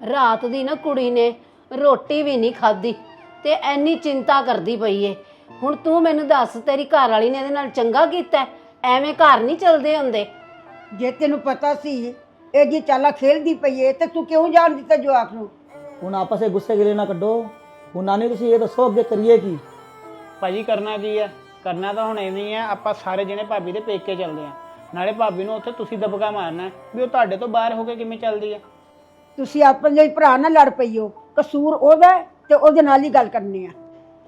ਰਾਤ ਦੀ ਨਾ ਕੁੜੀ ਨੇ ਰੋਟੀ ਵੀ ਨਹੀਂ ਖਾਧੀ ਤੇ ਐਨੀ ਚਿੰਤਾ ਕਰਦੀ ਪਈ ਏ। ਹੁਣ ਤੂੰ ਮੈਨੂੰ ਦੱਸ ਤੇਰੀ ਘਰ ਵਾਲੀ ਨੇ ਇਹਦੇ ਨਾਲ ਚੰਗਾ ਕੀਤਾ ਹੈ? ਐਵੇਂ ਘਰ ਨਹੀਂ ਚੱਲਦੇ ਹੁੰਦੇ। ਜੇ ਤੈਨੂੰ ਪਤਾ ਸੀ ਇਹ ਜੀ ਚਾਲਾ ਖੇਲਦੀ ਪਈ ਏ ਤੇ ਤੂੰ ਕਿਉਂ ਜਾਣ ਦਿੱਤਾ ਜਵਾਕ ਨੂੰ? ਹੁਣ ਆਪਸ ਵਿੱਚ ਗੁੱਸੇ ਗਿਲੇ ਨਾ ਕੱਢੋ। ਹੁਣ ਨਾਨੀ ਤੁਸੀਂ ਇਹ ਦੱਸੋ ਅੱਗੇ ਕਰੀਏ ਕੀ? ਭਾਜੀ ਕਰਨਾ ਕੀ ਹੈ ਕਰਨਾ ਤਾਂ ਹੁਣ ਐਵੇਂ ਹੀ ਹੈ ਆਪਾਂ ਸਾਰੇ ਜਣੇ ਭਾਬੀ ਦੇ ਪੇਕੇ ਚੱਲਦੇ ਆ। ਨਾਲੇ ਭਾਬੀ ਨੂੰ ਉੱਥੇ ਤੁਸੀਂ ਦਬਕਾ ਮਾਰਨਾ ਹੈ ਵੀ ਉਹ ਤੁਹਾਡੇ ਤੋਂ ਬਾਹਰ ਹੋ ਕੇ ਕਿਵੇਂ ਚੱਲਦੀ ਹੈ ਤੁਸੀਂ ਆਪਣੇ ਜਿਹੇ ਭਰਾ ਨਾਲ ਲੜ ਪਈ ਹੋ ਕਸੂਰ ਉਹਦਾ ਹੈ ਤੇ ਉਹਦੇ ਨਾਲ ਹੀ ਗੱਲ ਕਰਨੀ ਆ।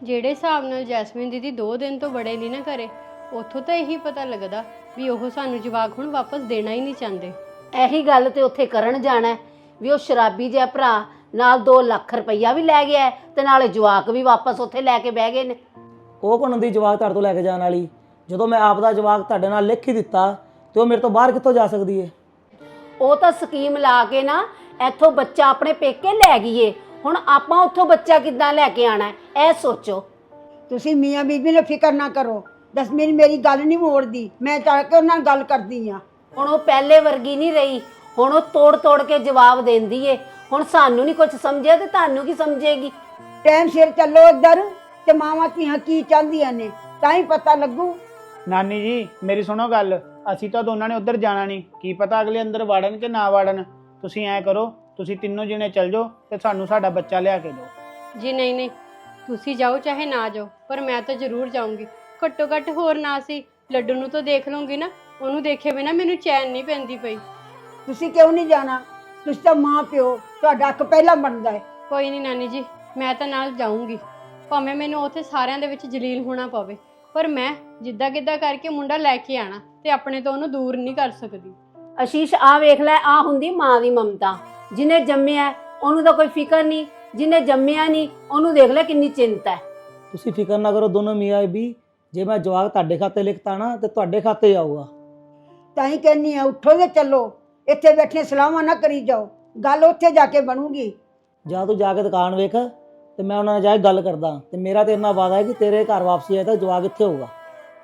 ਜਿਹੜੇ ਹਿਸਾਬ ਨਾਲ ਜੈਸਮੀਨ ਦੀਦੀ 2 ਦਿਨ ਤੋਂ ਬੜੇ ਨਹੀਂ ਨਾ ਘਰੇ ਉੱਥੋਂ ਤਾਂ ਇਹੀ ਪਤਾ ਲੱਗਦਾ ਵੀ ਉਹ ਸਾਨੂੰ ਜਵਾਕ ਹੁਣ ਵਾਪਸ ਦੇਣਾ ਹੀ ਨਹੀਂ ਚਾਹੁੰਦੇ। ਇਹੀ ਗੱਲ ਤੇ ਉੱਥੇ ਕਰਨ ਜਾਣਾ ਹੈ ਵੀ ਉਹ ਸ਼ਰਾਬੀ ਜਿਹਾ ਭਰਾ ਨਾਲ 2 ਲੱਖ ਰੁਪਈਆ ਵੀ ਲੈ ਗਿਆ ਹੈ ਤੇ ਨਾਲੇ ਜਵਾਕ ਵੀ ਵਾਪਸ ਉੱਥੇ ਲੈ ਕੇ ਬਹਿ ਗਏ ਨੇ। ਉਹ ਕੋਣ ਹੁੰਦੀ ਜਵਾਕ ਤੁਹਾਡੇ ਤੋਂ ਲੈ ਕੇ ਜਾਣ ਵਾਲੀ? ਜਦੋਂ ਮੈਂ ਆਪ ਦਾ ਜਵਾਕ ਤੁਹਾਡੇ ਨਾਲ ਲਿਖ ਹੀ ਦਿੱਤਾ ਤੇ ਉਹ ਮੇਰੇ ਤੋਂ ਬਾਹਰ ਕਿੱਥੋਂ ਜਾ ਸਕਦੀ ਹੈ ਉਹ ਤਾਂ ਸਕੀਮ ਲਾ ਕੇ ਨਾ ਇੱਥੋਂ ਬੱਚਾ ਆਪਣੇ ਪੇਕੇ ਲੈ ਗਈਏ। ਹੁਣ ਆਪਾਂ ਉੱਥੋਂ ਬੱਚਾ ਕਿੱਦਾਂ ਲੈ ਕੇ ਆਣਾ? ਇਹ ਸੋਚੋ। ਤੁਸੀਂ ਮੀਆਂ ਬੀਬੀ ਨੇ ਫਿਕਰ ਨਾ ਕਰੋ। ਦਸਮੀਨ ਮੇਰੀ ਗੱਲ ਨਹੀਂ ਮੋੜਦੀ। ਮੈਂ ਜਾ ਕੇ ਉਹਨਾਂ ਨਾਲ ਗੱਲ ਕਰਦੀ ਆ ਹੁਣ ਉਹ ਪਹਿਲੇ ਵਰਗੀ ਨਹੀਂ ਰਹੀ। ਹੁਣ ਉਹ ਤੋੜ ਤੋੜ ਕੇ ਜਵਾਬ ਦਿੰਦੀ ਏ। ਹੁਣ ਸਾਨੂੰ ਨਹੀਂ ਕੁਝ ਸਮਝਿਆ ਤੇ ਤੁਹਾਨੂੰ ਕੀ ਸਮਝੇਗੀ? ਟਾਈਮ ਸਿਰ ਚੱਲੋ ਇੱਧਰ ਤੇ ਮਾਵਾਂ ਧੀਆਂ ਕੀ ਚਾਹੁੰਦੀਆਂ ਨੇ ਤਾਂ ਹੀ ਪਤਾ ਲੱਗੂ। ਨਾਨੀ ਜੀ ਮੇਰੀ ਸੁਣੋ ਗੱਲ। ਅਸੀਂ ਤਾਂ ਦੋਨਾਂ ਨੇ ਉੱਧਰ ਜਾਣਾ ਨਹੀਂ ਕੀ ਪਤਾ ਅਗਲੇ ਅੰਦਰ ਵਾੜਨ ਕਿ ਨਾ ਵਾੜਨ। ਤੁਸੀਂ ਐ ਕਰੋ ਤੁਸੀਂ ਤਿੰਨੋਂ ਜਣੇ ਚੱਲ ਜਾਓ ਤੇ ਸਾਨੂੰ ਸਾਡਾ ਬੱਚਾ ਲਿਆ ਕੇ ਦਿਓ। ਜੀ ਨਹੀਂ ਨਹੀਂ। ਤੁਸੀਂ ਜਾਓ ਚਾਹੇ ਨਾ ਜਾਓ ਪਰ ਮੈਂ ਤਾਂ ਜ਼ਰੂਰ ਜਾਊਂਗੀ। ਘੱਟੋ ਘੱਟ ਹੋਰ ਨਾ ਸੀ ਲੱਡੂ ਨੂੰ ਤਾਂ ਦੇਖ ਲਵਾਂਗੀ ਨਾ ਉਹਨੂੰ ਦੇਖੇ ਬਿਨਾ ਮੈਨੂੰ ਚੈਨ ਨਹੀਂ ਪੈਂਦੀ ਪਈ। ਤੁਸੀਂ ਕਿਉਂ ਨਹੀਂ ਜਾਣਾ? ਤੁਸੀਂ ਤਾਂ ਮਾਂ ਪਿਓ ਤੁਹਾਡਾ ਹੱਕ ਪਹਿਲਾਂ ਬਣਦਾ ਹੈ। ਕੋਈ ਨਹੀਂ ਨਾਨੀ ਜੀ ਮੈਂ ਤਾਂ ਨਾਲ ਜਾਊਂਗੀ। ਭਾਵੇਂ ਮੈਨੂੰ ਉੱਥੇ ਸਾਰਿਆਂ ਦੇ ਵਿੱਚ ਜਲੀਲ ਹੋਣਾ ਪਵੇ ਪਰ ਮੈਂ ਜਿੱਦਾਂ ਕਿੱਦਾਂ ਕਰਕੇ ਮੁੰਡਾ ਲੈ ਕੇ ਆਣਾ ਤੇ ਆਪਣੇ ਤੋਂ ਉਹਨੂੰ ਦੂਰ ਨਹੀਂ ਕਰ ਸਕਦੀ। ਅਸ਼ੀਸ਼ ਆ ਵੇਖ ਲੈ ਆ ਹੁੰਦੀ ਮਾਂ ਦੀ ਮਮਤਾ। ਜਿਹਨੇ ਜੰਮਿਆ ਉਹਨੂੰ ਤਾਂ ਕੋਈ ਫਿਕਰ ਨਹੀਂ। ਜਿਹਨੇ ਜੰਮਿਆ ਨਹੀਂ ਉਹਨੂੰ ਦੇਖ ਲੈ ਕਿੰਨੀ ਚਿੰਤਾ ਹੈ। ਤੁਸੀਂ ਫਿਕਰ ਨਾ ਕਰੋ ਦੋਨੋਂ ਮੀਆਂ ਬੀਬੀ ਜੇ ਮੈਂ ਜਵਾਕ ਤੁਹਾਡੇ ਖਾਤੇ ਲਿਖਤਾ ਨਾ ਤੇ ਤੁਹਾਡੇ ਖਾਤੇ ਆਊਗਾ ਤਾਂ ਹੀ ਕਹਿੰਨੀ ਆ ਉੱਠੋ ਤੇ ਚੱਲੋ। ਇੱਥੇ ਬੈਠੇ ਸਲਾਹਾਂ ਨਾ ਕਰੀ ਜਾਓ। ਗੱਲ ਉੱਥੇ ਜਾ ਕੇ ਬਣੂਗੀ। ਜਾਂ ਤੂੰ ਜਾ ਕੇ ਦੁਕਾਨ ਵੇਖ ਤੇ ਮੈਂ ਉਹਨਾਂ ਨਾਲ ਜਾ ਕੇ ਗੱਲ ਕਰਦਾ। ਤੇ ਮੇਰਾ ਤੇਰੇ ਨਾਲ ਵਾਦਾ ਹੈ ਕਿ ਤੇਰੇ ਘਰ ਵਾਪਸੀ ਆਏ ਤਾਂ ਜਵਾਕ ਇੱਥੇ ਹੋਊਗਾ।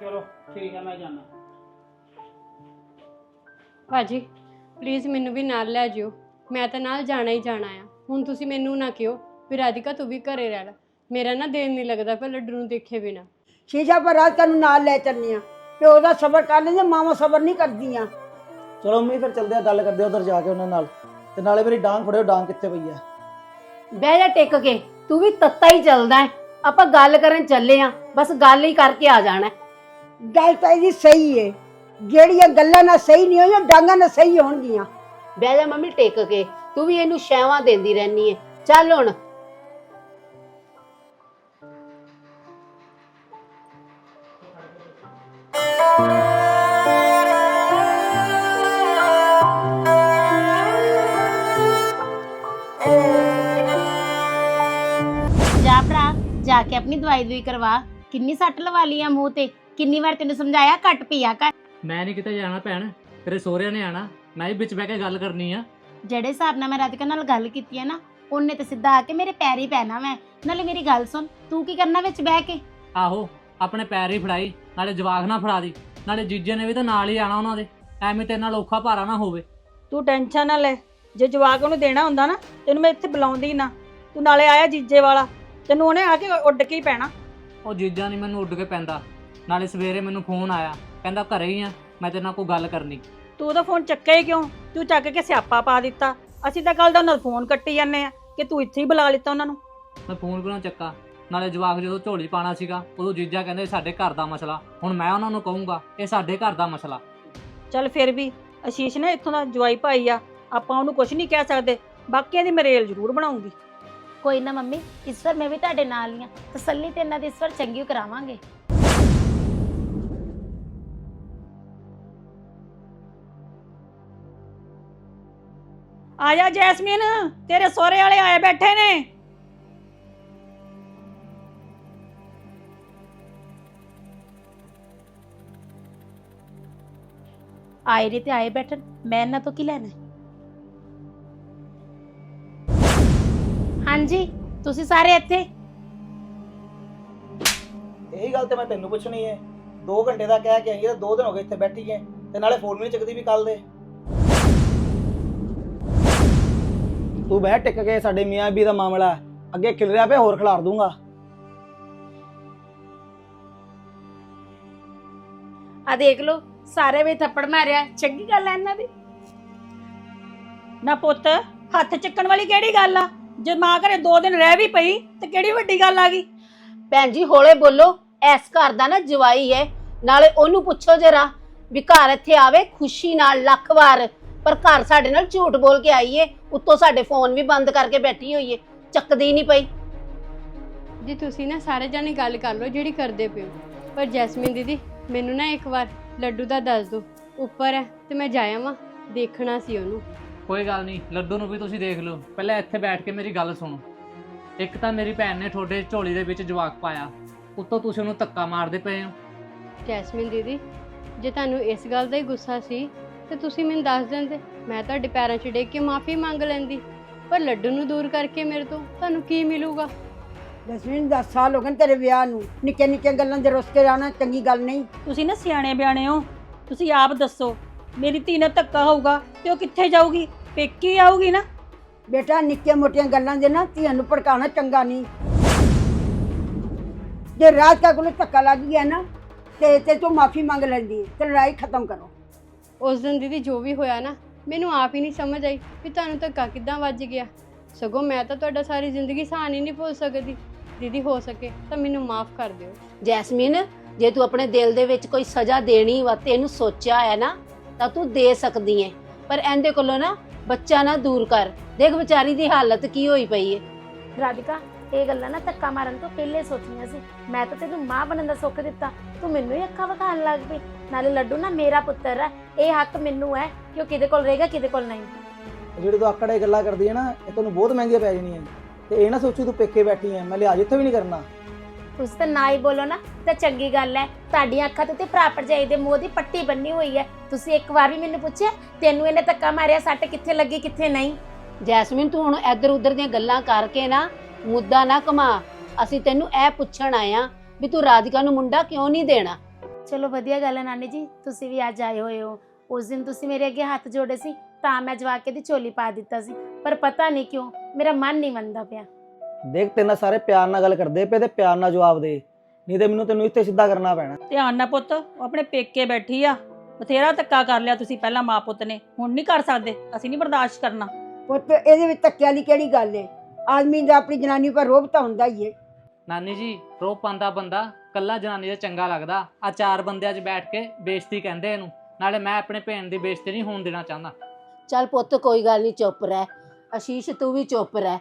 ਚਲੋ ਠੀਕ ਹੈ ਮੈਂ ਜਾਣਾ ਭਾਜੀ ਪਲੀਜ਼ ਮੈਨੂੰ ਵੀ ਨਾਲ ਲੈ ਜਿਓ। ਮੈਂ ਤਾਂ ਨਾਲ ਜਾਣਾ ਹੀ ਜਾਣਾ ਆ। ਹੁਣ ਤੁਸੀਂ ਮੈਨੂੰ ਨਾ ਕਿਹੋ ਵੀ ਰਾਧਿਕਾ ਤੂੰ ਵੀ ਘਰੇ ਰਹਿ ਲੈ ਮੇਰਾ ਨਾ ਦਿਲ ਨਹੀਂ ਲੱਗਦਾ ਪਰ ਲੱਡੂ ਨੂੰ ਦੇਖੇ ਬਿਨਾ। ਸ਼ੀਸ਼ਾ ਪਰ ਰਾਤ ਤੈਨੂੰ ਨਾਲ ਲੈ ਚੱਲਨੀ ਆ ਪਿਓ ਦਾ ਸਬਰ ਕਰ ਲੈਂਦੇ ਮਾਵਾਂ ਸਬਰ ਨਹੀਂ ਕਰਦੀਆਂ। ਚਲੋ ਮੰਮੀ ਫਿਰ ਚੱਲਦੇ ਆ ਗੱਲ ਕਰਦੇ ਆ ਉਧਰ ਜਾ ਕੇ ਉਹਨਾਂ ਨਾਲ। ਤੇ ਨਾਲੇ ਮੇਰੀ ਡਾਂਗ ਫੜਿਓ ਡਾਂਗ ਕਿੱਥੇ ਪਈ ਆ ਬਹਿ ਜਾ ਟਿਕ ਕੇ ਤੂੰ ਵੀ ਤੱਤਾ ਹੀ ਚੱਲਦਾ ਹੈ। ਆਪਾਂ ਗੱਲ ਕਰਨ ਚੱਲੇ ਆ ਬਸ ਗੱਲ ਹੀ ਕਰਕੇ ਆ ਜਾਣਾ ਹੈ। ਗੱਲ ਤਾਂ ਇਹਦੀ ਸਹੀ ਏ। ਜਿਹੜੀਆਂ ਗੱਲਾਂ ਨਾਲ ਸਹੀ ਨਹੀਂ ਹੋਈਆਂ ਡਾਂਗਾਂ ਨਾਲ ਸਹੀ ਹੋਣਗੀਆਂ। ਬਹਿ ਜਾ ਮੰਮੀ ਟਿਕ ਕੇ ਤੂੰ ਵੀ ਇਹਨੂੰ ਸ਼ੈਵਾਂ ਦਿੰਦੀ ਰਹਿਨੀ ਏ ਚੱਲ ਹੁਣ। ਜਾ ਭਰਾ ਜਾ ਕੇ ਆਪਣੀ ਦਵਾਈ ਦਵਾਈ ਕਰਵਾ। ਕਿੰਨੀ ਸੱਟ ਲਵਾ ਲਈ ਆ ਮੂੰਹ ਤੇ। ਕਿੰਨੀ ਵਾਰ ਤੈਨੂੰ ਸਮਝਾਇਆ ਘੱਟ ਪੀਆ ਕਰ ਮੈਂ ਨਹੀਂ ਕਿਤੇ ਜਾਣਾ ਭੈਣ ਤੇਰੇ ਸਹੁਰਿਆਂ ਨੇ ਆਣਾ ਮੈਂ ਵੀ ਵਿੱਚ ਬਹਿ ਕੇ ਗੱਲ ਕਰਨੀ ਆ। ਜਿਹੜੇ ਹਿਸਾਬ ਨਾਲ ਮੈਂ ਰਾਧਿਕਾ ਨਾਲ ਗੱਲ ਕੀਤੀ ਹੈ ਨਾ ਉਹਨੇ ਤੇ ਸਿੱਧਾ ਆ ਕੇ ਮੇਰੇ ਪੈਰ ਹੀ ਪੈਣਾ ਮੈਂ ਨਾਲੇ ਮੇਰੀ ਗੱਲ ਸੁਣ ਤੂੰ ਕੀ ਕਰਨਾ ਵਿੱਚ ਬਹਿ ਕੇ? ਆਹੋ ਆਪਣੇ ਪੈਰ ਹੀ ਫੜਾਈ ਨਾਲੇ ਜਵਾਕ ਨਾ ਫੜਾ ਦੀ। ਨਾਲੇ ਜੀਜੇ ਨੇ ਵੀ ਤਾਂ ਨਾਲ ਹੀ ਆਣਾ ਉਹਨਾਂ ਦੇ ਐਵੇਂ ਤੇਰੇ ਨਾਲ ਔਖਾ ਭਾਰਾ ਨਾ ਹੋਵੇ। ਤੂੰ ਟੈਨਸ਼ਨ ਨਾ ਲੈ ਜੇ ਜਵਾਕ ਉਹਨੂੰ ਦੇਣਾ ਹੁੰਦਾ ਨਾ ਤੈਨੂੰ ਮੈਂ ਇੱਥੇ ਬੁਲਾਉਂਦੀ ਨਾ। ਤੂੰ ਨਾਲੇ ਆਇਆ ਜੀਜੇ ਵਾਲਾ ਤੈਨੂੰ ਉਹਨੇ ਆ ਕੇ ਉੱਡ ਕੇ ਹੀ ਪੈਣਾ। ਉਹ ਜੀਜਾ ਨਹੀਂ ਮੈਨੂੰ ਉੱਡ ਕੇ ਪੈਂਦਾ ਨਾਲੇ ਸਵੇਰੇ ਮੈਨੂੰ ਫੋਨ ਆਇਆ। ਕਹਿੰਦਾ ਘਰੇ ਹੀ ਆ ਮੈਂ ਤੇਰੇ ਨਾਲ ਕੋਈ ਗੱਲ ਕਰਨੀ। ਤੂੰ ਉਹਦਾ ਫੋਨ ਚੱਕਿਆ ਹੀ ਕਿਉਂ? ਤੂੰ ਚੱਕ ਕੇ ਸਿਆਪਾ ਪਾ ਦਿੱਤਾ। ਅਸੀਂ ਤਾਂ ਕੱਲ ਦਾ ਉਹਨਾਂ ਦਾ ਫੋਨ ਕੱਟੀ ਜਾਂਦੇ ਆ ਕਿ ਤੂੰ ਇੱਥੇ ਹੀ ਬੁਲਾ ਲਿੱਤਾ ਉਹਨਾਂ ਨੂੰ। ਮੈਂ ਫੋਨ ਕਿਉਂ ਚੱਕਾ? ਨਾਲੇ ਜਵਾਕ ਜਦੋਂ ਝੋਲੀ ਪਾਣਾ ਸੀਗਾ ਉਦੋਂ ਜੀਜਾ ਕਹਿੰਦੇ ਸਾਡੇ ਘਰ ਦਾ ਮਸਲਾ। ਹੁਣ ਮੈਂ ਉਹਨਾਂ ਨੂੰ ਕਹੂੰਗਾ ਇਹ ਸਾਡੇ ਘਰ ਦਾ ਮਸਲਾ। ਚੱਲ ਫਿਰ ਵੀ ਆਸ਼ੀਸ਼ ਨੇ ਇੱਥੋਂ ਦਾ ਜਵਾਈ ਭਾਈ ਆ ਆਪਾਂ ਉਹਨੂੰ ਕੁਝ ਨਹੀਂ ਕਹਿ ਸਕਦੇ। ਬਾਕੀਆਂ ਦੀ ਮੈਂ ਰੇਲ ਜ਼ਰੂਰ ਬਣਾਉਂਗੀ। ਕੋਈ ਨਾ ਮੰਮੀ ਇਸ ਵਾਰ ਮੈਂ ਵੀ ਤੁਹਾਡੇ ਨਾਲ ਹੀ ਆ। ਤਸੱਲੀ ਤੇ ਇਹਨਾਂ ਦੀ ਇਸ ਵਾਰ ਚੰਗੀ ਕਰਾਵਾਂਗੇ। ਆ ਜਾ ਜੈਸਮੀਨ, ਤੇਰੇ ਸਹੁਰੇ ਵਾਲੇ ਆਏ ਬੈਠੇ ਨੇ। ਆਏ ਨੇ ਤੇ ਆਏ ਬੈਠਣ, ਮੈਂ ਇਹਨਾਂ ਤੋਂ ਕੀ ਲੈਣਾ ਹੈ? ਹਾਂਜੀ, ਤੁਸੀਂ ਸਾਰੇ ਇੱਥੇ? ਇਹੀ ਗੱਲ ਤੇ ਮੈਂ ਤੈਨੂੰ ਪੁੱਛਣੀ ਹੈ। 2 ਘੰਟੇ ਦਾ ਕਹਿ ਕੇ ਆਈ ਹੈ 2 ਦਿਨ ਹੋ ਗਏ ਇੱਥੇ ਬੈਠੀ ਹੈ, ਤੇ ਨਾਲੇ ਫੋਨ ਵੀ ਨਹੀਂ ਚੱਕਦੀ ਵੀ ਕੱਲ ਦੇ। ਤੂੰ ਬਹਿ ਟਿਕ ਕੇ ਸਾਡੇ ਮੀਆਂ ਬੀ ਦਾ ਮਾਮਲਾ ਹੈ। ਅੱਗੇ ਖਿਲਰਿਆ ਪਿਆ ਹੋਰ ਖਿਲਾਰ ਦੂੰਗਾ। ਆ ਦੇਖ ਲਓ ਸਾਰੇ ਵੇ ਥੱਪੜ ਮਾਰਿਆ ਚੰਗੀ ਗੱਲ ਹੈ ਇਹਨਾਂ ਦੀ। ਨਾ ਪੁੱਤ ਹੱਥ ਚੱਕਣ ਵਾਲੀ ਕਿਹੜੀ ਗੱਲ ਆ? ਜੇ ਮਾਂ ਘਰੇ ਦੋ ਦਿਨ ਰਹਿ ਵੀ ਪਈ ਤੇ ਕਿਹੜੀ ਵੱਡੀ ਗੱਲ ਆ ਗਈ? ਭੈਣ ਜੀ ਹੌਲੇ ਬੋਲੋ ਐਸ ਘਰ ਦਾ ਨਾ ਜਵਾਈ ਹੈ। ਨਾਲੇ ਉਹਨੂੰ ਪੁੱਛੋ ਜਰਾ ਵੀ ਘਰ ਇੱਥੇ ਆਵੇ ਖੁਸ਼ੀ ਨਾਲ ਲੱਖ ਵਾਰ ਪਰ ਘਰ ਸਾਡੇ ਨਾਲ ਝੂਠ ਬੋਲ ਕੇ ਆਈ ਏ ਉੱਤੋਂ ਸਾਡੇ ਫੋਨ ਵੀ ਬੰਦ ਕਰਕੇ ਬੈਠੀ ਹੋਈ ਏ ਚੱਕਦੀ ਨਹੀਂ ਪਈ। ਜੀ ਤੁਸੀਂ ਨਾ ਸਾਰੇ ਜਾਣੇ ਗੱਲ ਕਰ ਲਓ ਜਿਹੜੀ ਕਰਦੇ ਪਿਓ ਪਰ ਜੈਸਮੀਨ ਦੀਦੀ ਮੈਨੂੰ ਨਾ ਇੱਕ ਵਾਰ ਲੱਡੂ ਦਾ ਦੱਸ ਦਿਓ। ਉੱਪਰ ਹੈ ਤੇ ਮੈਂ ਜਾਇਆ ਵਾਂ ਦੇਖਣਾ ਸੀ ਉਹਨੂੰ। ਕੋਈ ਗੱਲ ਨਹੀਂ ਲੱਡੂ ਨੂੰ ਵੀ ਤੁਸੀਂ ਦੇਖ ਲਓ। ਪਹਿਲਾਂ ਇੱਥੇ ਬੈਠ ਕੇ ਮੇਰੀ ਗੱਲ ਸੁਣੋ। ਇੱਕ ਤਾਂ ਮੇਰੀ ਭੈਣ ਨੇ ਤੁਹਾਡੇ ਝੋਲੀ ਦੇ ਵਿੱਚ ਜਵਾਕ ਪਾਇਆ। ਉੱਤੋਂ ਤੁਸੀਂ ਉਹਨੂੰ ਧੱਕਾ ਮਾਰਦੇ ਪਏ ਹੋ। ਜੈਸਮੀਨ ਦੀਦੀ ਜੇ ਤੁਹਾਨੂੰ ਇਸ ਗੱਲ ਦਾ ਹੀ ਗੁੱਸਾ ਸੀ ਤੇ ਤੁਸੀਂ ਮੈਨੂੰ ਦੱਸ ਦਿੰਦੇ ਮੈਂ ਤੁਹਾਡੇ ਪੈਰਾਂ 'ਚ ਡੇਗ ਕੇ ਮਾਫੀ ਮੰਗ ਲੈਂਦੀ। ਪਰ ਲੱਡੂ ਨੂੰ ਦੂਰ ਕਰਕੇ ਮੇਰੇ ਤੋਂ ਤੁਹਾਨੂੰ ਕੀ ਮਿਲੂਗਾ? ਜਸਮੀਨ 10 ਸਾਲ ਹੋ ਗਏ ਨੇ ਤੇਰੇ ਵਿਆਹ ਨੂੰ। ਨਿੱਕੇ ਨਿੱਕੇ ਗੱਲਾਂ ਦੇ ਰੁੱਸ ਕੇ ਰਹਿਣਾ ਚੰਗੀ ਗੱਲ ਨਹੀਂ। ਤੁਸੀਂ ਨਾ ਸਿਆਣੇ ਬਿਆਣੇ ਹੋ। ਤੁਸੀਂ ਆਪ ਦੱਸੋ ਮੇਰੀ ਧੀ ਨਾਲ ਧੱਕਾ ਹੋਊਗਾ ਤੇ ਉਹ ਕਿੱਥੇ ਜਾਊਗੀ? ਪੇਕੀ ਆਊਗੀ ਨਾ? ਬੇਟਾ ਨਿੱਕੀਆਂ ਮੋਟੀਆਂ ਗੱਲਾਂ ਦੇ ਨਾ ਧੀਆਂ ਨੂੰ ਭੜਕਾਉਣਾ ਚੰਗਾ ਨਹੀਂ। ਜੇ ਰਾਜ ਕਾ ਕੋਲ ਧੱਕਾ ਲੱਗ ਗਿਆ ਨਾ ਤੇ ਤੇ ਤੂੰ ਮਾਫੀ ਮੰਗ ਲੈਂਦੀ ਹੈ ਤੇ ਲੜਾਈ ਖਤਮ ਕਰੋ। ਉਸ ਦਿਨ ਦੀਦੀ ਜੋ ਵੀ ਹੋਇਆ ਨਾ ਮੈਨੂੰ ਆਪ ਹੀ ਨਹੀਂ ਸਮਝ ਆਈ ਵੀ ਤੁਹਾਨੂੰ ਧੱਕਾ ਕਿੱਦਾਂ ਵੱਜ ਗਿਆ। ਸਗੋਂ ਮੈਂ ਤਾਂ ਤੁਹਾਡਾ ਸਾਰੀ ਜ਼ਿੰਦਗੀ ਸਹਾਨ ਹੀ ਨਹੀਂ ਭੁੱਲ ਸਕਦੀ। ਦੀਦੀ ਹੋ ਸਕੇ ਤਾਂ ਮੈਨੂੰ ਮਾਫ ਕਰ ਦਿਓ। ਜੈਸਮੀਨ ਜੇ ਤੂੰ ਆਪਣੇ ਦਿਲ ਦੇ ਵਿੱਚ ਕੋਈ ਸਜ਼ਾ ਦੇਣੀ ਵਾ ਤੈਨੂੰ ਸੋਚਿਆ ਹੈ ਨਾ ਤਾਂ ਤੂੰ ਦੇ ਸਕਦੀ ਹੈ ਪਰ ਇਹਦੇ ਕੋਲੋਂ ਨਾ ਬੱਚਾ ਨਾ ਦੂਰ ਕਰ। ਦੇਖ ਵਿਚਾਰੀ ਦੀ ਹਾਲਤ ਕੀ ਹੋਈ ਪਈ ਹੈ ਰਾਧਿਕਾ ਇਹ ਗੱਲਾਂ ਨਾ ਧੱਕਾ ਮਾਰਨ ਤੋਂ ਪਹਿਲੇ ਸੋਚਣੀਆਂ ਸੀ। ਮੈਂ ਤਾਂ ਤੈਨੂੰ ਮਾਂ ਬਣਨ ਦਾ ਸੁੱਖ ਦਿੱਤਾ। ਤੂੰ ਮੈਨੂੰ ਹੀ ਅੱਖਾਂ ਵਿਖਾਉਣ ਲੱਗ ਪਈ। ਨਾਲੇ ਲੱਡੂ ਨਾ ਮੇਰਾ ਪੁੱਤਰ ਹੈ ਇਹ ਹੱਕ ਮੈਨੂੰ ਹੈ ਕਿ ਉਹ ਕਿਹਦੇ ਕੋਲ ਰਹੇਗਾ ਕਿਹਦੇ ਕੋਲ ਨਹੀਂ। ਜਿਹੜੀ ਤੂੰ ਆਕੜੇ ਗੱਲਾਂ ਕਰਦੀ ਹੈ ਨਾ ਇਹ ਤੈਨੂੰ ਬਹੁਤ ਮਹਿੰਗੀਆਂ ਪੈ ਜਾਣੀਆਂ। ਤੇ ਇਹ ਨਾ ਸੋਚੀ ਤੂੰ ਪੇਕੇ ਬੈਠੀ ਹੈ ਮੈਂ ਲਿਆ ਜਿੱਥੇ ਵੀ ਨਹੀਂ ਕਰਨਾ। ਤੁਸੀਂ ਤਾਂ ਨਾ ਹੀ ਬੋਲੋ ਨਾ ਤਾਂ ਚੰਗੀ ਗੱਲ ਹੈ। ਤੁਹਾਡੀਆਂ ਅੱਖਾਂ ਤੇ ਤੇ ਭਰਾ ਭਰਜਾਈ ਦੇ ਮੂੰਹ ਦੀ ਪੱਟੀ ਬੰਨੀ ਹੋਈ ਹੈ। ਤੁਸੀਂ ਇੱਕ ਵਾਰ ਵੀ ਮੈਨੂੰ ਪੁੱਛਿਆ ਤੈਨੂੰ ਇਹਨੇ ਧੱਕਾ ਮਾਰਿਆ ਸੱਟ ਕਿੱਥੇ ਲੱਗੀ ਕਿੱਥੇ ਨਹੀਂ? ਜੈਸਮੀਨ ਤੂੰ ਹੁਣ ਇੱਧਰ ਉੱਧਰ ਦੀਆਂ ਗੱਲਾਂ ਕਰਕੇ ਨਾ ਮੁੱਦਾ ਨਾ ਕਮਾ। ਅਸੀਂ ਤੈਨੂੰ ਇਹ ਪੁੱਛਣ ਆਇਆ ਵੀ ਤੂੰ ਰਾਧਿਕਾ ਨੂੰ ਮੁੰਡਾ ਕਿਉਂ ਨਹੀਂ ਦੇਣਾ? ਚਲੋ ਵਧੀਆ ਗੱਲ ਹੈ ਨਾਨੀ ਜੀ ਤੁਸੀਂ ਵੀ ਅੱਜ ਆਏ ਹੋਏ ਹੋ। ਉਸ ਦਿਨ ਤੁਸੀਂ ਮੇਰੇ ਅੱਗੇ ਹੱਥ ਜੋੜੇ ਸੀ ਤਾਂ ਮੈਂ ਜਵਾਕੇ ਦੀ ਝੋਲੀ ਪਾ ਦਿੱਤਾ ਸੀ। ਪਰ ਪਤਾ ਨਹੀਂ ਕਿਉਂ ਮੇਰਾ ਮਨ ਨਹੀਂ ਮੰਨਦਾ ਪਿਆ। ਦੇਖ ਤੇਰੇ ਨਾਲ ਸਾਰੇ ਪਿਆਰ ਨਾਲ ਗੱਲ ਕਰਦੇ ਪਏ ਤੇ ਪਿਆਰ ਨਾਲ ਜਵਾਬ ਦੇ। ਨਹੀਂ ਤੇ ਮੈਨੂੰ ਤੈਨੂੰ ਇੱਥੇ ਸਿੱਧਾ ਕਰਨਾ ਪੈਣਾ। ਧਿਆਨ ਨਾਲ ਪੁੱਤ ਉਹ ਆਪਣੇ ਪੇਕੇ ਬੈਠੀ ਆ। ਬਥੇਰਾ ਧੱਕਾ ਕਰ ਲਿਆ ਤੁਸੀਂ ਪਹਿਲਾਂ ਮਾਂ ਪੁੱਤ ਨੇ। ਹੁਣ ਨਹੀਂ ਕਰ ਸਕਦੇ ਅਸੀਂ ਨਹੀਂ ਬਰਦਾਸ਼ਤ ਕਰਨਾ। ਪੁੱਤ ਇਹਦੇ ਵਿੱਚ ਧੱਕਿਆਂ ਵਾਲੀ ਕਿਹੜੀ ਗੱਲ ਹੈ ਆਦਮੀ ਦਾ ਆਪਣੀ ਜਨਾਨੀ ਪਰ ਰੋਬ ਤਾਂ ਹੁੰਦਾ ਹੀ ਹੈ ਨਾਨੀ ਜੀ ਰੋ ਪਾਉਂਦਾ ਬੰਦਾ ਕੱਲਾ ਜਨਾਨੀ ਦਾ ਚੰਗਾ ਲੱਗਦਾ। ਆ ਚਾਰ ਬੰਦਿਆਂ 'ਚ ਬੈਠ ਕੇ ਬੇਇੱਜ਼ਤੀ ਕਹਿੰਦੇ ਇਹਨੂੰ। ਨਾਲੇ ਮੈਂ ਆਪਣੇ ਭੈਣ ਦੀ ਬੇਇੱਜ਼ਤੀ ਨਹੀਂ ਹੋਣ ਦੇਣਾ ਚਾਹੁੰਦਾ। ਚੱਲ ਪੁੱਤ ਕੋਈ ਗੱਲ ਨਹੀਂ ਚੁੱਪ ਰਹਿ। ਆਸ਼ੀਸ਼ ਤੂੰ ਵੀ ਚੁੱਪ ਰਹਿ।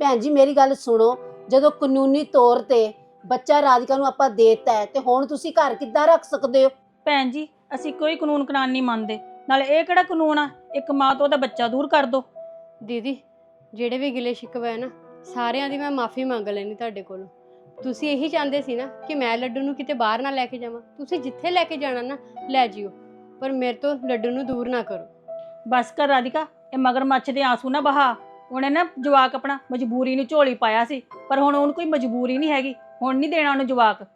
ਭੈਣ ਜੀ ਮੇਰੀ ਗੱਲ ਸੁਣੋ। ਜਦੋਂ ਕਾਨੂੰਨੀ ਤੌਰ ਤੇ ਬੱਚਾ ਰਾਧਿਕਾ ਨੂੰ ਆਪਾਂ ਦੇਤਾ ਹੈ ਤੇ ਹੁਣ ਤੁਸੀਂ ਘਰ ਕਿੱਦਾਂ ਰੱਖ ਸਕਦੇ ਹੋ? ਭੈਣ ਜੀ ਅਸੀਂ ਕੋਈ ਕਾਨੂੰਨ ਕਾਨੂੰਨ ਨਹੀਂ ਮੰਨਦੇ। ਨਾਲੇ ਇਹ ਕਿਹੜਾ ਕਾਨੂੰਨ ਆ? ਇੱਕ ਮਾਂ ਤੋਂ ਉਹਦਾ ਬੱਚਾ ਦੂਰ ਕਰ ਦੋ। ਦੀਦੀ ਜਿਹੜੇ ਵੀ ਗਿਲੇ ਸ਼ਿਕਵੇ ਹੈ ਨਾ, ਸਾਰਿਆਂ ਦੀ ਮੈਂ ਮਾਫੀ ਮੰਗ ਲੈਣੀ ਤੁਹਾਡੇ ਕੋਲੋਂ। ਤੁਸੀਂ ਇਹੀ ਚਾਹੁੰਦੇ ਸੀ ਨਾ ਕਿ ਮੈਂ ਲੱਡੂ ਨੂੰ ਕਿਤੇ ਬਾਹਰ ਨਾ ਲੈ ਕੇ ਜਾਵਾਂ। ਤੁਸੀਂ ਜਿੱਥੇ ਲੈ ਕੇ ਜਾਣਾ ਨਾ, ਲੈ ਜਿਓ। ਪਰ ਮੇਰੇ ਤੋਂ ਲੱਡੂ ਨੂੰ ਦੂਰ ਨਾ ਕਰੋ। ਬਸ ਕਰ ਰਾਧਿਕਾ, ਇਹ ਮਗਰਮੱਛ ਦੇ ਆਂਸੂ ਨਾ ਬਹਾ। ਉਹਨੇ ਨਾ ਜਵਾਕ ਆਪਣਾ ਮਜਬੂਰੀ ਨੂੰ ਝੋਲੀ ਪਾਇਆ ਸੀ, ਪਰ ਹੁਣ ਉਹਨੂੰ ਕੋਈ ਮਜਬੂਰੀ ਨਹੀਂ ਹੈਗੀ। ਹੁਣ ਨਹੀਂ ਦੇਣਾ ਉਹਨੂੰ ਜਵਾਕ।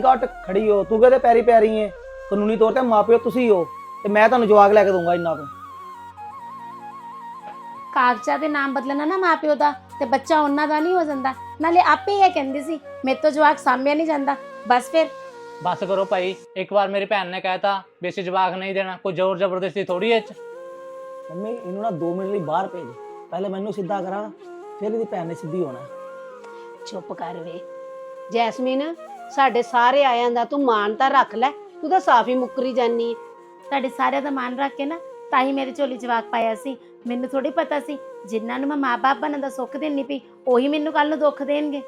ਉੱਠ ਖੜੀ ਹੋ। ਤੂੰ ਕਿਹਦੇ ਪੈਰੀ ਪੈ ਰਹੀ ਹੈ ਕਾਨੂੰਨੀ ਤੌਰ ਤੇ ਮਾਪਿਓ ਤੁਸੀਂ ਹੋ ਤੇ ਮੈਂ ਤੁਹਾਨੂੰ ਜਵਾਕ ਲੈ ਕੇ ਦੂੰਗਾ ਇੰਨਾ ਤੋਂ ਕਾਗਜ਼ਾਂ ਦੇ ਨਾਮ ਬਦਲਣਾ ਨਾ ਮਾਪਿਓ ਦਾ ਤੇ ਬੱਚਾ ਉਹਨਾਂ ਦਾ ਨਹੀਂ ਹੋ ਜਾਂਦਾ। ਨਾਲੇ ਆਪੇ ਇਹ ਕਹਿੰਦੀ ਸੀ ਮੇਰੇ ਤੋਂ ਜਵਾਕ ਸਾਂਭਿਆ ਨਹੀਂ ਜਾਂਦਾ। ਬਸ ਫਿਰ। ਬਸ ਕਰੋ ਭਾਈ ਇੱਕ ਵਾਰ ਮੇਰੀ ਭੈਣ ਨੇ ਕਹਿਤਾ ਬੇਸੀ ਜਵਾਕ ਨਹੀਂ ਦੇਣਾ ਕੋਈ ਜ਼ੋਰ ਜ਼ਬਰਦਸਤੀ ਥੋੜੀ ਐ ਚ। ਮੰਮੀ ਇਹਨੂੰ ਨਾ 2 ਮਿੰਟ ਲਈ ਬਾਹਰ ਭੇਜ। ਪਹਿਲੇ ਮੈਨੂੰ ਸਿੱਧਾ ਕਰਾ ਫਿਰ ਇਹਦੀ ਭੈਣ ਨੇ ਸਿੱਧੀ ਹੋਣਾ। ਚੁੱਪ ਕਰ ਵੇ। ਜੈਸਮੀਨ ਸਾਡੇ ਸਾਰੇ ਆਇਆਂ ਦਾ ਤੂੰ ਮਾਣ ਤਾਂ ਰੱਖ ਲੈ ਤੂੰ ਤਾਂ ਸਾਫ਼ ਹੀ ਮੁੱਕਰੀ ਜਾਨੀ ਹੈ ਤੁਹਾਡੇ ਸਾਰਿਆਂ ਦਾ ਮਾਨ ਰੱਖ ਕੇ ਨਾ ਤਾਂ ਹੀ ਮੇਰੇ ਝੋਲੀ ਜਵਾਕ ਪਾਇਆ ਸੀ। ਮੈਨੂੰ ਥੋੜੀ ਪਤਾ ਸੀ ਜਿਨ੍ਹਾਂ ਨੂੰ ਮੈਂ ਮਾਪੇ ਬਣਨ ਦਾ ਸੁੱਖ ਦੇਣੀ ਪਈ ਉਹੀ ਮੈਨੂੰ ਕੱਲ ਨੂੰ ਦੁੱਖ ਦੇਣਗੇ।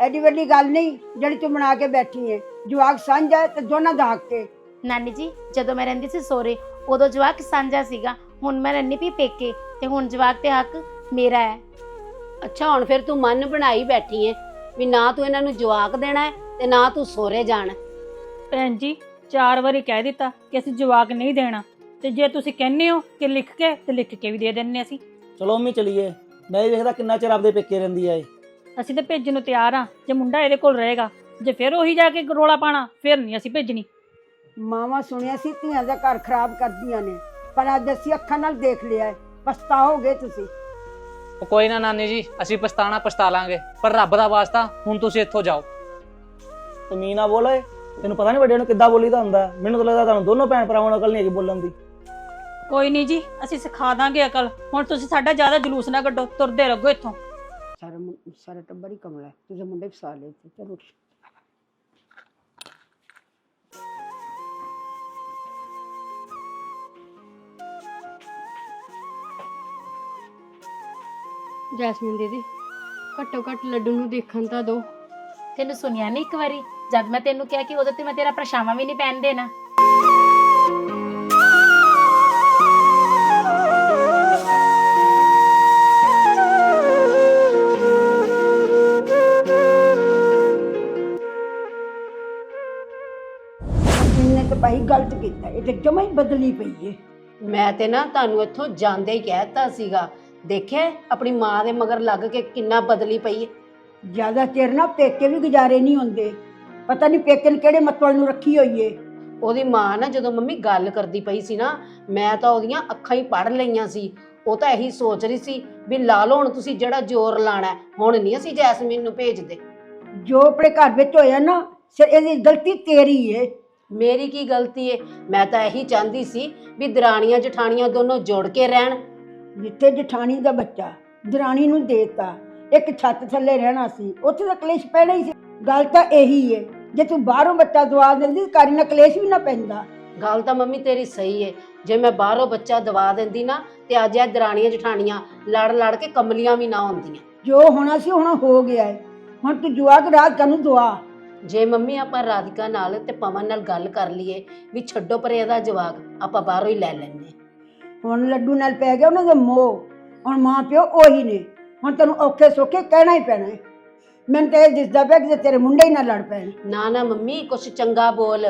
ਐਡੀ ਵੱਡੀ ਗੱਲ ਨਹੀਂ ਜਿਹੜੀ ਤੂੰ ਬਣਾ ਕੇ ਬੈਠੀ ਹੈ ਜਵਾਕ ਸਾਂਝਾ ਹੈ ਤੇ ਦੋਨਾਂ ਦਾ ਹੱਕ ਹੈ ਨਾਨੀ ਜੀ ਜਦੋਂ ਮੈਂ ਰਹਿੰਦੀ ਸੀ ਸੋਰੇ ਉਦੋਂ ਜਵਾਕ ਸਾਂਝਾ ਸੀਗਾ ਹੁਣ ਮੈਂ ਰਹਿੰਦੀ ਪਈ ਪੇਕੇ ਤੇ ਹੁਣ ਜਵਾਕ ਤੇ ਹੱਕ ਮੇਰਾ ਹੈ। ਅੱਛਾ ਹੁਣ ਫਿਰ ਤੂੰ ਮਨ ਬਣਾਈ ਬੈਠੀ ਏ ਵੀ ਨਾ ਤੂੰ ਇਹਨਾਂ ਨੂੰ ਜਵਾਕ ਦੇਣਾ ਹੈ ਤੇ ਨਾ ਤੂੰ ਸੋਰੇ ਜਾਣਾ। ਭੈਣ ਜੀ ਚਾਰ ਵਾਰੀ ਕਹਿ ਦਿੱਤਾ ਕਿ ਅਸੀਂ ਜਵਾਕ ਨਹੀਂ ਦੇਣਾ। ਤੇ ਜੇ ਤੁਸੀਂ ਕਹਿੰਦੇ ਹੋ ਕਿ ਲਿਖ ਕੇ ਤੇ ਲਿਖ ਕੇ ਵੀ ਦੇ ਦਿੰਨੇ ਅਸੀਂ। ਚਲੋ ਮੰਮੀ ਚਲੀਏ। ਮੈਂ ਵੀ ਵੇਖਦਾ ਕਿੰਨਾ ਚਿਰ ਆਪਦੇ ਪੇਕੇ ਰਹਿੰਦੀ ਆ ਇਹ। ਅਸੀਂ ਤਾਂ ਭੇਜਣ ਨੂੰ ਤਿਆਰ ਆ। ਜੇ ਮੁੰਡਾ ਇਹਦੇ ਕੋਲ ਰਹੇਗਾ ਜੇ ਫਿਰ ਉਹੀ ਜਾ ਕੇ ਰੋਲਾ ਪਾਣਾ ਫਿਰ ਨਹੀਂ ਅਸੀਂ ਭੇਜਣੀ। ਮਾਵਾਂ ਸੁਣਿਆ ਸੀ ਧੀਆਂ ਦਾ ਘਰ ਖਰਾਬ ਕਰਦੀਆਂ ਨੇ। ਪਰ ਅੱਜ ਅਸੀਂ ਅੱਖਾਂ ਨਾਲ ਦੇਖ ਲਿਆ ਹੈ। ਪਛਤਾਓਗੇ ਤੁਸੀਂ? ਉਹ ਕੋਈ ਨਾ ਨਾਨੀ ਜੀ ਅਸੀਂ ਪਛਤਾਣਾ ਪਛਤਾ ਲਾਂਗੇ। ਪਰ ਰੱਬ ਦਾ ਵਾਸਤਾ ਹੁਣ ਤੁਸੀਂ ਇੱਥੋਂ ਜਾਓ। ਤਮੀ ਨਾ ਬੋਲੇ। ਤੈਨੂੰ ਪਤਾ ਨਹੀਂ ਵੱਡਿਆਂ ਨੂੰ ਕਿੱਦਾਂ ਬੋਲੀਦਾ ਹੁੰਦਾ। ਮੈਨੂੰ ਤਾਂ ਲੱਗਦਾ ਤੁਹਾਨੂੰ ਦੋਨੋਂ ਭੈਣ ਭਰਾਵਾਂ ਨੂੰ ਅਕਲ ਨਹੀਂ ਹੈਗੀ ਬੋਲਣ ਦੀ। ਕੋਈ ਨਹੀਂ ਜੀ ਅਸੀਂ ਸਿਖਾ ਦਾਂਗੇ ਅਕਲ। ਹੁਣ ਤੁਸੀਂ ਸਾਡਾ ਜ਼ਿਆਦਾ ਜਲੂਸ ਨਾ ਕੱਢੋ ਤੁਰਦੇ ਰਹੋ ਇੱਥੋਂ। ਸਾਰਾ ਮੁੰ- ਸਾਰਾ ਟੱਬਰ ਹੀ ਕਮਲਾ ਹੈ। ਤੁਸੀਂ ਮੁੰਡੇ ਫਸਾ ਲਏ ਤੇ ਚਲੋ। ਜੈਸਮੀਨ ਦੀਦੀ ਘੱਟੋ ਘੱਟ ਲੱਡੂ ਨੂੰ ਦੇਖਣ ਤਾਂ ਦਿਓ। ਤੈਨੂੰ ਸੁਣਿਆ ਨਹੀਂ ਇੱਕ ਵਾਰੀ? ਜਦ ਮੈਂ ਤੈਨੂੰ ਕਿਹਾ ਕਿ ਉਹਦੇ ਤੇ ਮੈਂ ਤੇਰਾ ਪਰਛਾਵਾਂ ਵੀ ਨਹੀਂ ਪੈਣ ਦੇਣਾ। ਇਹਨੇ ਤਾਂ ਭਾਈ ਗਲਤ ਕੀਤਾ ਇਹ ਤੇ ਜਮਾ ਹੀ ਬਦਲੀ ਪਈ ਏ। ਮੈਂ ਤੇ ਨਾ ਤੁਹਾਨੂੰ ਇੱਥੋਂ ਜਾਂਦੇ ਹੀ ਕਹਿਤਾ ਸੀਗਾ। ਦੇਖਿਆ ਆਪਣੀ ਮਾਂ ਦੇ ਮਗਰ ਲੱਗ ਕੇ ਕਿੰਨਾ ਬਦਲੀ ਪਈ ਏ। ਜ਼ਿਆਦਾ ਚਿਰ ਨਾ ਪੇਕੇ ਵੀ ਗੁਜ਼ਾਰੇ ਨਹੀਂ ਹੁੰਦੇ। ਪਤਾ ਨਹੀਂ ਪੇਕੇ ਨੇ ਕਿਹੜੇ ਮਤਵਲ ਨੂੰ ਰੱਖੀ ਹੋਈ ਏ। ਉਹਦੀ ਮਾਂ ਨਾ ਜਦੋਂ ਮੰਮੀ ਗੱਲ ਕਰਦੀ ਪਈ ਸੀ ਨਾ ਮੈਂ ਤਾਂ ਉਹਦੀਆਂ ਅੱਖਾਂ ਹੀ ਪੜ ਲਈਆਂ ਸੀ। ਉਹ ਤਾਂ ਇਹੀ ਸੋਚ ਰਹੀ ਸੀ ਵੀ ਲਾ ਲਓ ਹੁਣ ਤੁਸੀਂ ਜਿਹੜਾ ਜ਼ੋਰ ਲਾਣਾ ਹੈ। ਹੁਣ ਨਹੀਂ ਅਸੀਂ ਜੈਸਮੀਨ ਨੂੰ ਭੇਜਦੇ। ਜੋ ਆਪਣੇ ਘਰ ਵਿੱਚ ਹੋਇਆ ਨਾ ਸਿਰ ਇਹਦੀ ਗਲਤੀ ਤੇਰੀ ਏ। ਮੇਰੀ ਕੀ ਗਲਤੀ ਏ? ਮੈਂ ਤਾਂ ਇਹੀ ਚਾਹੁੰਦੀ ਸੀ ਵੀ ਦਰਾਣੀਆਂ ਜਠਾਣੀਆਂ ਦੋਨੋਂ ਜੁੜ ਕੇ ਰਹਿਣ। ਜਿੱਥੇ ਜਠਾਣੀ ਦਾ ਬੱਚਾ ਦਰਾਣੀ ਨੂੰ ਦੇਤਾ ਇੱਕ ਛੱਤ ਥੱਲੇ ਰਹਿਣਾ ਸੀ ਉੱਥੇ ਤਾਂ ਕਲੇਸ਼ ਪੈਣਾ ਹੀ ਸੀ। ਗੱਲ ਤਾਂ ਇਹੀ ਏ। ਜੇ ਤੂੰ ਬਾਹਰੋਂ ਬੱਚਾ ਦਵਾ ਦਿੰਦੀ ਘਰ ਨਾਲ ਕਲੇਸ਼ ਵੀ ਨਾ ਪੈਂਦਾ। ਗੱਲ ਤਾਂ ਮੰਮੀ ਤੇਰੀ ਸਹੀ ਏ। ਜੇ ਮੈਂ ਬਾਹਰੋਂ ਬੱਚਾ ਦਵਾ ਦਿੰਦੀ ਨਾ ਤੇ ਅੱਜ ਇਹ ਦਰਾਣੀਆਂ ਜਠਾਣੀਆਂ ਲੜ ਲੜ ਕੇ ਕਮਲੀਆਂ ਵੀ ਨਾ ਹੁੰਦੀਆਂ ਜੋ ਹੋਣਾ ਸੀ ਹੁਣ ਹੋ ਗਿਆ ਏ। ਹੁਣ ਤੂੰ ਜਵਾਕ ਰਾਤ ਕਾਨੂੰ ਦੁਆ ਜੇ ਮੰਮੀ ਆਪਾਂ ਰਾਧਿਕਾ ਨਾਲ ਤੇ ਪਵਨ ਨਾਲ ਗੱਲ ਕਰ ਲਈਏ ਵੀ ਛੱਡੋ ਪਰੇ ਇਹਦਾ ਜਵਾਕ ਆਪਾਂ ਬਾਹਰੋਂ ਹੀ ਲੈ ਹਾਂ। ਹੁਣ ਲੱਡੂ ਨਾਲ ਪੈ ਗਿਆ ਉਹਨਾਂ ਦਾ ਮੋਹ। ਹੁਣ ਮਾਂ ਪਿਓ ਉਹੀ ਨੇ। ਹੁਣ ਤੈਨੂੰ ਔਖੇ ਸੌਖੇ ਕਹਿਣਾ ਹੀ ਪੈਣਾ ਏ। ਮੈਨੂੰ ਤਾਂ ਇਹ ਦਿਸਦਾ ਪਿਆ ਕਿ ਤੇਰੇ ਮੁੰਡੇ ਹੀ ਨਾ ਲੜ ਪੈਣ। ਨਾ ਨਾ ਮੰਮੀ ਕੁਛ ਚੰਗਾ ਬੋਲ।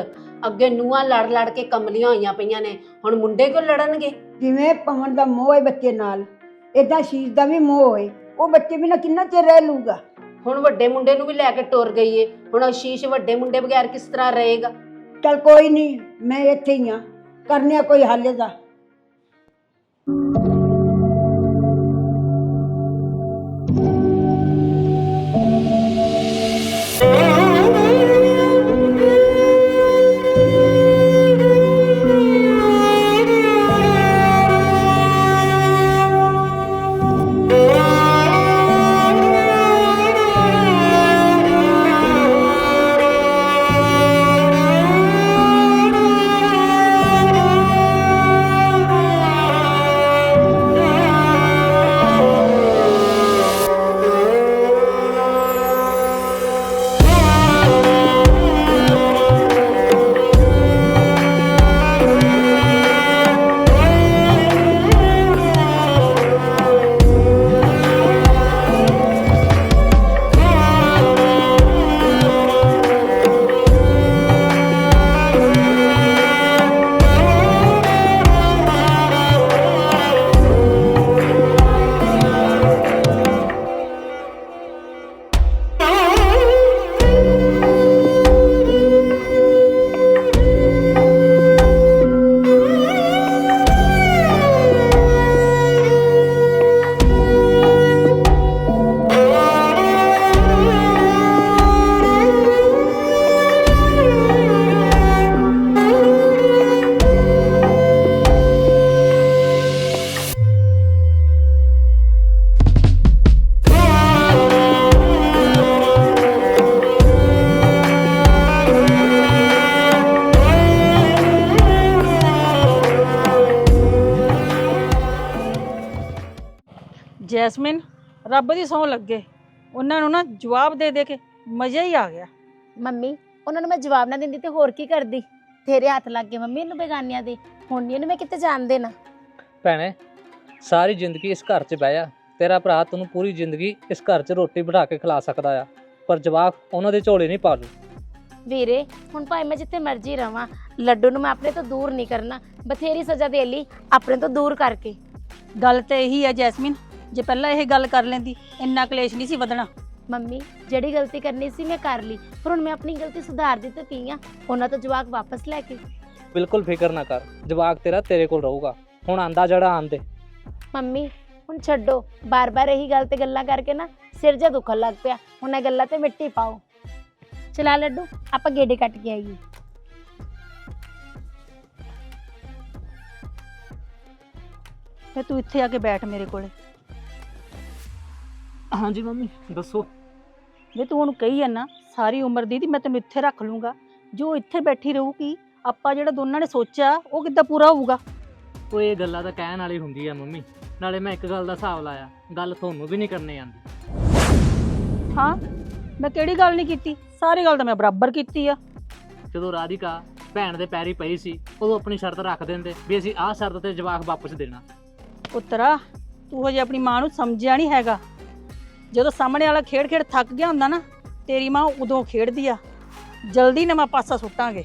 ਅੱਗੇ ਨੂਆਂ ਲੜ ਲੜ ਕੇ ਕਮਲੀਆਂ ਹੋਈਆਂ ਪਈਆਂ ਨੇ। ਹੁਣ ਮੁੰਡੇ ਕਿਉਂ ਲੜਨਗੇ? ਜਿਵੇਂ ਪਵਨ ਦਾ ਮੋਹ ਹੈ ਬੱਚੇ ਨਾਲ ਇਦਾਂ ਸ਼ੀਸ਼ ਦਾ ਵੀ ਮੋਹ ਹੈ ਉਹ ਬੱਚੇ ਬਿਨਾਂ ਕਿੰਨਾ ਚਿਰ ਰਹਿ ਲੂਗਾ ਹੁਣ ਵੱਡੇ ਮੁੰਡੇ ਨੂੰ ਵੀ ਲੈ ਕੇ ਟੁਰ ਗਈ ਏ ਹੁਣ ਆਸ਼ੀਸ਼ ਵੱਡੇ ਮੁੰਡੇ ਬਗੈਰ ਕਿਸ ਤਰ੍ਹਾਂ ਰਹੇਗਾ? ਚਲ ਕੋਈ ਨਹੀਂ ਮੈਂ ਇੱਥੇ ਹੀ ਆ ਕਰਨਿਆ ਕੋਈ ਹੱਲ ਇਹਦਾ। ਰੱਬ ਦੀ ਸੌਂ ਲੱਗੇ। ਉਹਨਾਂ ਨੂੰ ਨਾ ਜਵਾਬ ਦੇ ਦੇ ਕੇ ਮਜ਼ਾ ਹੀ ਆ ਗਿਆ। ਮੰਮੀ ਉਹਨਾਂ ਨੂੰ ਮੈਂ ਜਵਾਬ ਨਾ ਦਿੰਦੀ ਤੇ ਹੋਰ ਕੀ ਕਰਦੀ? ਤੇਰੇ ਹੱਥ ਲੱਗ ਗਏ ਮੰਮੀ ਇਹਨੂੰ ਬੇਗਾਨਿਆਂ ਦੇ। ਹੁਣ ਨਹੀਂ ਇਹਨੂੰ ਮੈਂ ਕਿਤੇ ਜਾਣ ਦੇਣਾ। ਭੈਣੇ ਸਾਰੀ ਜ਼ਿੰਦਗੀ ਇਸ ਘਰ 'ਚ ਬਹਿ ਜਾ ਤੇਰਾ ਭਰਾ ਤੈਨੂੰ ਪੂਰੀ ਜ਼ਿੰਦਗੀ ਇਸ ਘਰ 'ਚ ਰੋਟੀ ਬਣਾ ਕੇ ਖਿਲਾ ਸਕਦਾ ਆ। ਪਰ ਜਵਾਕ ਉਹਨਾਂ ਦੇ ਝੋਲੇ ਨਹੀਂ ਪਾਲੂ ਵੀਰੇ ਹੁਣ ਭਾਵੇਂ ਮੈਂ ਜਿੱਥੇ ਮਰਜ਼ੀ ਰਵਾਂ ਲੱਡੂ ਨੂੰ ਮੈਂ ਆਪਣੇ ਤੋਂ ਦੂਰ ਨਹੀਂ ਕਰਨਾ। ਬਥੇਰੀ ਸਜ਼ਾ ਦੇ ਲਈ ਆਪਣੇ ਤੋਂ ਦੂਰ ਕਰਕੇ। ਗੱਲ ਤੇ ਇਹੀ ਹੈ ਜੈਸਮੀਨ ਜੇ ਪਹਿਲਾਂ ਇਹ ਗੱਲ ਕਰ ਲੈਂਦੀ ਇੰਨਾ ਕਲੇਸ਼ ਨਹੀਂ ਸੀ ਵਧਣਾ। ਮੰਮੀ ਜਿਹੜੀ ਗਲਤੀ ਕਰਨੀ ਸੀ ਮੈਂ ਕਰ ਲਈ ਪਰ ਹੁਣ ਮੈਂ ਆਪਣੀ ਗਲਤੀ ਸੁਧਾਰ ਦਿੱਤੀ ਪਈ ਆ। ਉਹਨਾਂ ਤੋਂ ਜਵਾਕ ਵਾਪਸ ਲੈ ਕੇ। ਬਿਲਕੁਲ ਫਿਕਰ ਨਾ ਕਰ ਜਵਾਕ ਤੇਰਾ ਤੇਰੇ ਕੋਲ ਰਹੂਗਾ। ਹੁਣ ਆਂਦਾ ਜਿਹੜਾ ਆਂਦੇ। ਮੰਮੀ ਹੁਣ ਛੱਡੋ। ਬਾਰ-ਬਾਰ ਇਹੀ ਗੱਲ ਤੇ ਗੱਲਾਂ ਕਰਕੇ ਨਾ ਸਿਰ ਜਿਹਾ ਦੁਖਣ ਲੱਗ ਪਿਆ। ਹੁਣ ਇਹ ਗੱਲਾਂ ਤੇ ਮਿੱਟੀ ਪਾਓ। ਚਲਾ ਲੱਡੂ ਆਪਾਂ ਗੇੜੇ ਕੱਟ ਕੇ ਆਈਏ। ਤੇ ਤੂੰ ਇੱਥੇ ਆ ਕੇ ਬੈਠ ਮੇਰੇ ਕੋਲੇ। ਹਾਂਜੀ ਮੰਮੀ ਦੱਸੋ। ਜੇ ਤੂੰ ਉਹਨੂੰ ਕਹੀ ਨਾ ਸਾਰੀ ਉਮਰ ਦੀ ਦੀ ਮੈਂ ਤੈਨੂੰ ਇੱਥੇ ਰੱਖ ਲੂੰਗਾ। ਜੋ ਇੱਥੇ ਬੈਠੀ ਰਹੂਗੀ ਆਪਾਂ ਜਿਹੜਾ ਦੋਨਾਂ ਨੇ ਸੋਚਿਆ ਉਹ ਕਿੱਦਾਂ ਪੂਰਾ ਹੋਊਗਾ? ਉਹ ਇਹ ਗੱਲਾਂ ਤਾਂ ਕਹਿਣ ਵਾਲੀ ਹੁੰਦੀ ਆ ਮੰਮੀ ਨਾਲੇ ਮੈਂ ਇੱਕ ਗੱਲ ਦਾ ਹਿਸਾਬ ਲਾਇਆ ਗੱਲ ਤੁਹਾਨੂੰ ਵੀ ਨਹੀਂ ਕਰਨੀ ਆਂਦੀ। ਹਾਂ ਮੈਂ ਕਿਹੜੀ ਗੱਲ ਨਹੀਂ ਕੀਤੀ? ਸਾਰੀ ਗੱਲ ਤਾਂ ਮੈਂ ਬਰਾਬਰ ਕੀਤੀ ਆ। ਜਦੋਂ ਰਾਧਿਕਾ ਭੈਣ ਦੇ ਪੈਰੀ ਪਈ ਸੀ ਉਦੋਂ ਆਪਣੀ ਸ਼ਰਤ ਰੱਖ ਦਿੰਦੇ ਵੀ ਅਸੀਂ ਆਹ ਸ਼ਰਤ ਤੇ ਜਵਾਕ ਵਾਪਸ ਦੇਣਾ। ਪੁੱਤਰਾ ਤੂੰ ਹਜੇ ਆਪਣੀ ਮਾਂ ਨੂੰ ਸਮਝਿਆ ਨਹੀਂ ਹੈਗਾ। ਜਦੋਂ ਸਾਹਮਣੇ ਵਾਲਾ ਖੇਡ ਖੇਡ ਥੱਕ ਗਿਆ ਹੁੰਦਾ ਨਾ, ਤੇਰੀ ਮਾਂ ਉਦੋਂ ਖੇਡਦੀ ਆ। ਜਲਦੀ ਨਵਾਂ ਪਾਸਾ ਸੁੱਟਾਂਗੇ।